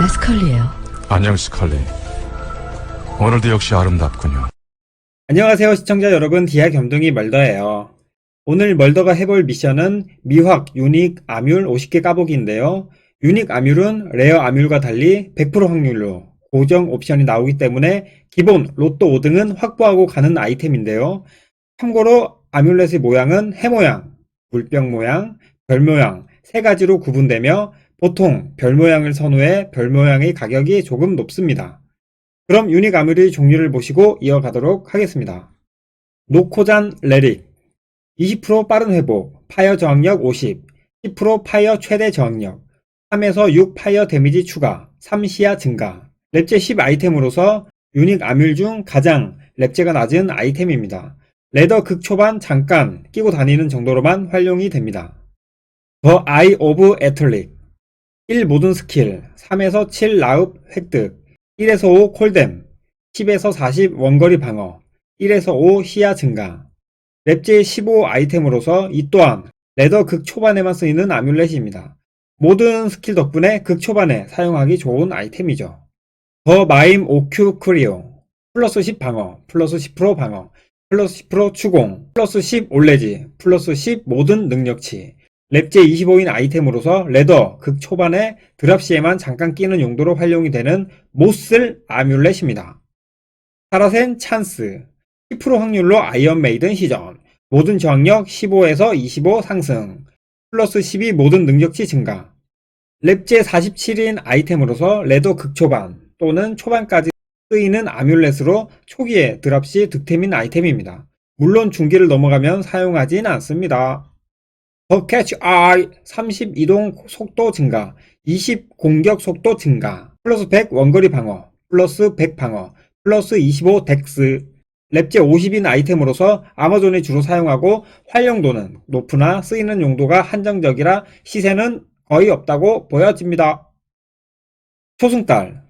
나 스컬리예요. 안녕 스칼리. 오늘도 역시 아름답군요. 안녕하세요 시청자 여러분 디아 겸둥이 멀더예요. 오늘 멀더가 해볼 미션은 미확 유닉 아뮬 50개 까보기인데요. 유닉 아뮬은 레어 아뮬과 달리 100% 확률로 고정 옵션이 나오기 때문에 기본 로또 5등은 확보하고 가는 아이템인데요. 참고로 아뮬렛의 모양은 해 모양, 물병 모양, 별 모양 세 가지로 구분되며 보통 별 모양을 선호해 별 모양의 가격이 조금 높습니다. 그럼 유닉 아뮤의 종류를 보시고 이어가도록 하겠습니다. 노코잔 레릭 20% 빠른 회복, 파이어 저항력 50, 10% 파이어 최대 저항력, 3에서 6 파이어 데미지 추가, 3 시야 증가, 랩제 10 아이템으로서 유닉 아뮬 중 가장 랩제가 낮은 아이템입니다. 레더 극초반 잠깐 끼고 다니는 정도로만 활용이 됩니다. 더 아이 오브 애틀릭 1 모든 스킬, 3에서 7 라읍 획득, 1에서 5 콜뎀, 10에서 40 원거리 방어, 1에서 5 시야 증가. 랩제 15 아이템으로서 이 또한 레더 극 초반에만 쓰이는 아뮬렛입니다. 모든 스킬 덕분에 극 초반에 사용하기 좋은 아이템이죠. 더 마임 오큐 크리오 플러스 10 방어, 플러스 10% 방어, 플러스 10% 추공, 플러스 10 올레지, 플러스 10 모든 능력치, 랩제 25인 아이템으로서 레더 극 초반에 드랍 시에만 잠깐 끼는 용도로 활용이 되는 못쓸 아뮬렛입니다. 파라센 찬스 10% 확률로 아이언 메이든 시전 모든 저항력 15에서 25 상승 플러스 12 모든 능력치 증가 랩제 47인 아이템으로서 레더 극초반 또는 초반까지 쓰이는 아뮬렛으로 초기에 드랍 시 득템인 아이템입니다. 물론 중기를 넘어가면 사용하진 않습니다. 더 캐치 아이 30 이동 속도 증가 20 공격 속도 증가 플러스 100 원거리 방어 플러스 100 방어 플러스 25 덱스 랩제 50인 아이템으로서 아마존이 주로 사용하고 활용도는 높으나 쓰이는 용도가 한정적이라 시세는 거의 없다고 보여집니다. 초승달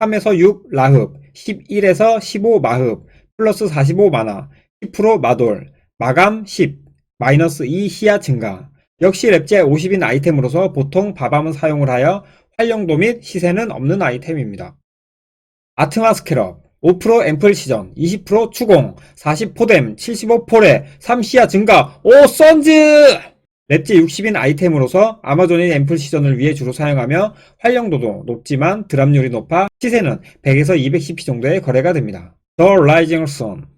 3에서 6 라흡 11에서 15 마흡 플러스 45 마나 10% 마돌 마감 10 마이너스 2 시야 증가. 역시 랩제 50인 아이템으로서 보통 바밤은 사용을 하여 활용도 및 시세는 없는 아이템입니다. 아트마 스캐럽 5% 앰플 시전 20% 추공 40 포뎀 75 폴에 3 시야 증가 오 썬즈 랩제 60인 아이템으로서 아마존의 앰플 시전을 위해 주로 사용하며 활용도도 높지만 드랍률이 높아 시세는 100에서 210p 정도의 거래가 됩니다. The Rising Sun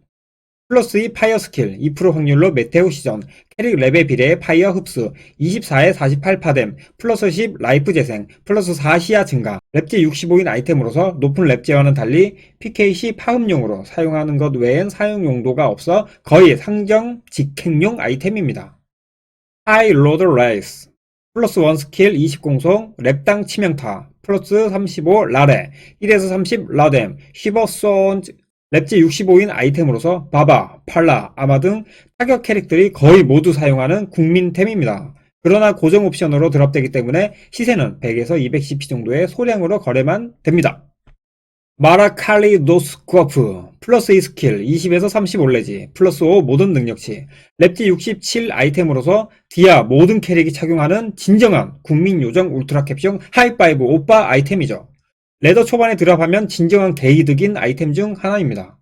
플러스 2 파이어 스킬 2% 확률로 메테오 시전 캐릭 랩에 비례해 파이어 흡수 24에 48 파뎀 플러스 10 라이프 재생 플러스 4 시야 증가 랩제 65인 아이템으로서 높은 랩제와는 달리 PKC 파흡용으로 사용하는 것 외엔 사용 용도가 없어 거의 상정 직행용 아이템입니다. 하이 로드 레이스 플러스 1 스킬 20 공속 랩당 치명타 플러스 35 라레 1에서 30 라뎀 쉬버 손즈 랩제 65인 아이템으로서 바바, 팔라, 아마 등 타격 캐릭들이 거의 모두 사용하는 국민템입니다. 그러나 고정 옵션으로 드랍되기 때문에 시세는 100에서 210p 정도의 소량으로 거래만 됩니다. 마라칼리 노스코프 플러스 2 스킬 20에서 30 올레지 플러스 5 모든 능력치 랩지 67 아이템으로서 디아 모든 캐릭이 착용하는 진정한 국민 요정 울트라 캡숑 하이파이브 오빠 아이템이죠. 레더 초반에 드랍하면 진정한 개이득인 아이템 중 하나입니다.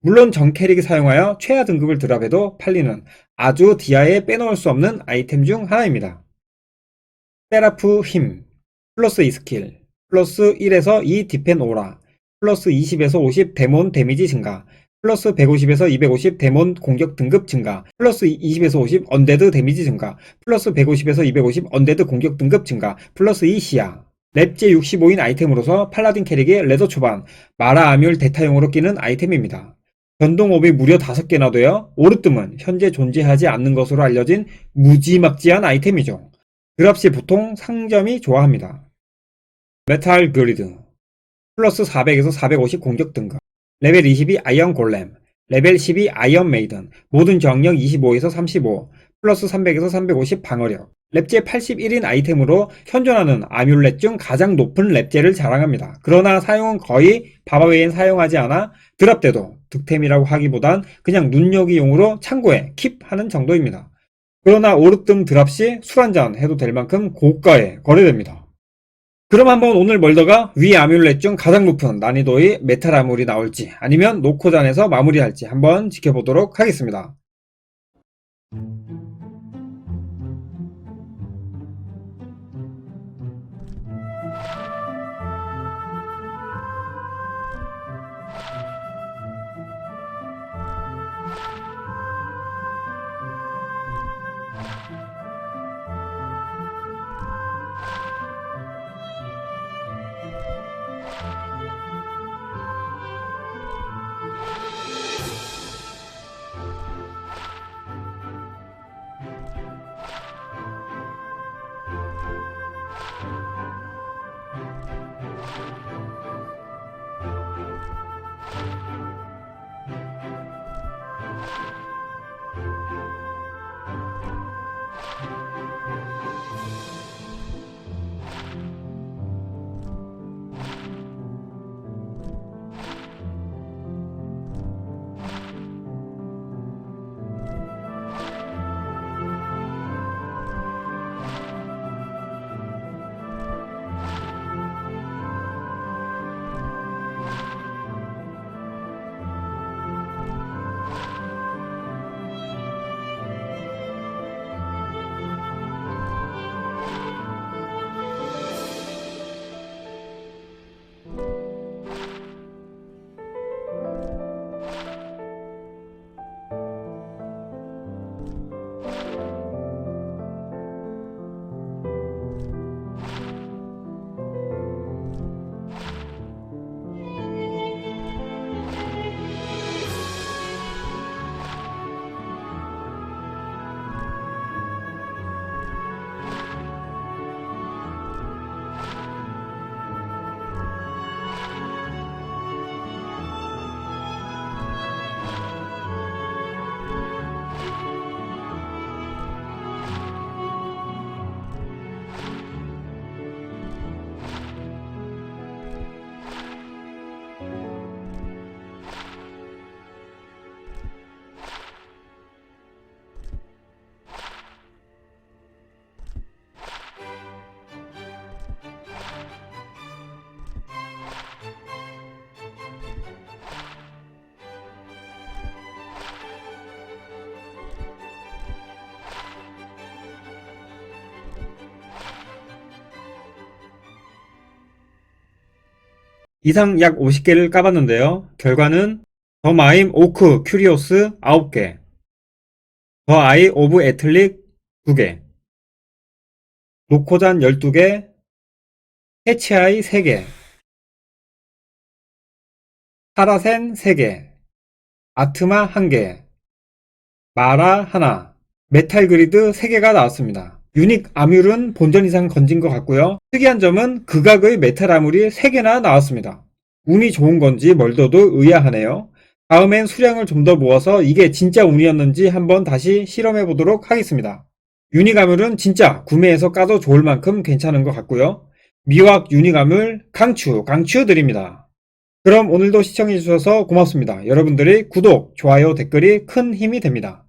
물론 전 캐릭이 사용하여 최하 등급을 드랍해도 팔리는 아주 디아에 빼놓을 수 없는 아이템 중 하나입니다. 세라프 힘 플러스 2 스킬 플러스 1에서 2 디펜 오라 플러스 20에서 50 데몬 데미지 증가 플러스 150에서 250 데몬 공격 등급 증가 플러스 20에서 50 언데드 데미지 증가 플러스 150에서 250 언데드 공격 등급 증가 플러스 2 시야 랩제 65인 아이템으로서 팔라딘 캐릭의 레더 초반 마라 아뮬 대타용으로 끼는 아이템입니다. 변동옵이 무려 5개나 되어 오르뜸은 현재 존재하지 않는 것으로 알려진 무지막지한 아이템이죠. 드랍시 보통 상점이 좋아합니다. 메탈 그리드 플러스 400에서 450 공격 등급 레벨 22 아이언 골렘 레벨 12 아이언 메이든 모든 저항력 25에서 35 플러스 300에서 350 방어력 랩제 81인 아이템으로 현존하는 아뮬렛 중 가장 높은 랩제를 자랑합니다. 그러나 사용은 거의 바바 외엔 사용하지 않아 드랍 때도 득템이라고 하기보단 그냥 눈여기용으로 참고에 킵하는 정도입니다. 그러나 오르뜸 드랍 시 술 한잔 해도 될 만큼 고가에 거래됩니다. 그럼 한번 오늘 멀더가 위 아뮬렛 중 가장 높은 난이도의 메탈 아물이 나올지 아니면 노코잔에서 마무리할지 한번 지켜보도록 하겠습니다. 이상 약 50개를 까봤는데요. 결과는 더 마임 오크 큐리오스 9개, 더 아이 오브 애틀릭 2개, 노코잔 12개, 해치아이 3개, 파라센 3개, 아트마 1개, 마라 하나, 메탈 그리드 3개가 나왔습니다. 유닉 아뮬은 본전 이상 건진 것 같고요. 특이한 점은 극악의 메탈 아물이 3개나 나왔습니다. 운이 좋은 건지 멀더도 의아하네요. 다음엔 수량을 좀 더 모아서 이게 진짜 운이었는지 한번 다시 실험해 보도록 하겠습니다. 유닉 아물은 진짜 구매해서 까도 좋을 만큼 괜찮은 것 같고요. 미확 유닉 아물 강추 강추 드립니다. 그럼 오늘도 시청해 주셔서 고맙습니다. 여러분들의 구독, 좋아요, 댓글이 큰 힘이 됩니다.